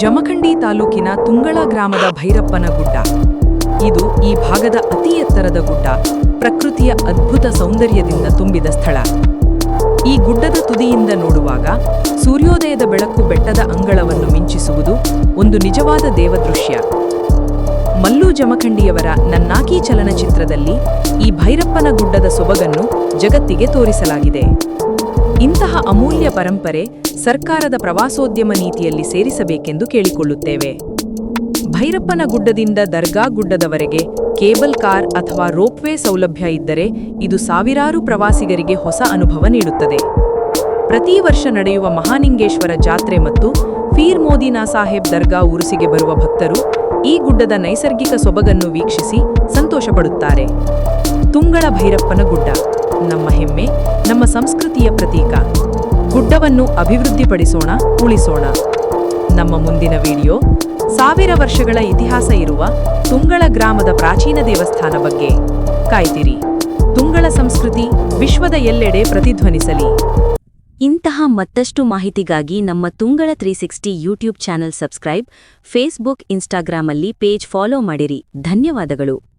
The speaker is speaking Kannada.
ಜಮಖಂಡಿ ತಾಲೂಕಿನ ತುಂಗಳ ಗ್ರಾಮದ ಭೈರಪ್ಪನ ಗುಡ್ಡ. ಇದು ಈ ಭಾಗದ ಅತಿ ಎತ್ತರದ ಗುಡ್ಡ. ಪ್ರಕೃತಿಯ ಅದ್ಭುತ ಸೌಂದರ್ಯದಿಂದ ತುಂಬಿದ ಸ್ಥಳ. ಈ ಗುಡ್ಡದ ತುದಿಯಿಂದ ನೋಡುವಾಗ ಸೂರ್ಯೋದಯದ ಬೆಳಕು ಬೆಟ್ಟದ ಅಂಗಳವನ್ನು ಮಿಂಚಿಸುವುದು ಒಂದು ನಿಜವಾದ ದೇವದೃಶ್ಯ. ಮಲ್ಲು ಜಮಖಂಡಿಯವರ ನನ್ನಾಕಿ ಚಲನಚಿತ್ರದಲ್ಲಿ ಈ ಭೈರಪ್ಪನ ಗುಡ್ಡದ ಸೊಬಗನ್ನು ಜಗತ್ತಿಗೆ ತೋರಿಸಲಾಗಿದೆ. ಇಂತಹ ಅಮೂಲ್ಯ ಪರಂಪರೆ ಸರ್ಕಾರದ ಪ್ರವಾಸೋದ್ಯಮ ನೀತಿಯಲ್ಲಿ ಸೇರಿಸಬೇಕೆಂದು ಕೇಳಿಕೊಳ್ಳುತ್ತೇವೆ. ಭೈರಪ್ಪನ ಗುಡ್ಡದಿಂದ ದರ್ಗಾ ಗುಡ್ಡದವರೆಗೆ ಕೇಬಲ್ ಕಾರ್ ಅಥವಾ ರೋಪ್ವೇ ಸೌಲಭ್ಯ ಇದ್ದರೆ ಇದು ಸಾವಿರಾರು ಪ್ರವಾಸಿಗರಿಗೆ ಹೊಸ ಅನುಭವ ನೀಡುತ್ತದೆ. ಪ್ರತಿ ವರ್ಷ ನಡೆಯುವ ಮಹಾನಿಂಗೇಶ್ವರ ಜಾತ್ರೆ ಮತ್ತು ಫೀರ್ ಮೋದಿನಾ ಸಾಹೇಬ್ ದರ್ಗಾ ಉರುಸಿಗೆ ಬರುವ ಭಕ್ತರು ಈ ಗುಡ್ಡದ ನೈಸರ್ಗಿಕ ಸೊಬಗನ್ನು ವೀಕ್ಷಿಸಿ ಸಂತೋಷಪಡುತ್ತಾರೆ. ತುಂಗಳ ಭೈರಪ್ಪನ ಗುಡ್ಡ ನಮ್ಮ ಹೆಮ್ಮೆ, ನಮ್ಮ ಸಂಸ್ಕೃತಿಯ ಪ್ರತೀಕ. ಗುಡ್ಡವನ್ನು ಅಭಿವೃದ್ಧಿಪಡಿಸೋಣ, ಉಳಿಸೋಣ. ನಮ್ಮ ಮುಂದಿನ ವಿಡಿಯೋ, ಸಾವಿರ ವರ್ಷಗಳ ಇತಿಹಾಸ ಇರುವ ತುಂಗಳ ಗ್ರಾಮದ ಪ್ರಾಚೀನ ದೇವಸ್ಥಾನ ಬಗ್ಗೆ. ಕಾಯ್ದಿರಿ. ತುಂಗಳ ಸಂಸ್ಕೃತಿ ವಿಶ್ವದ ಎಲ್ಲೆಡೆ ಪ್ರತಿಧ್ವನಿಸಲಿ. ಇಂತಹ ಮತ್ತಷ್ಟು ಮಾಹಿತಿಗಾಗಿ ನಮ್ಮ Tungala three sixty YouTube channel subscribe, Facebook, ಇನ್ಸ್ಟಾಗ್ರಾಮಲ್ಲಿ ಪೇಜ್ ಫಾಲೋ ಮಾಡಿರಿ. ಧನ್ಯವಾದಗಳು.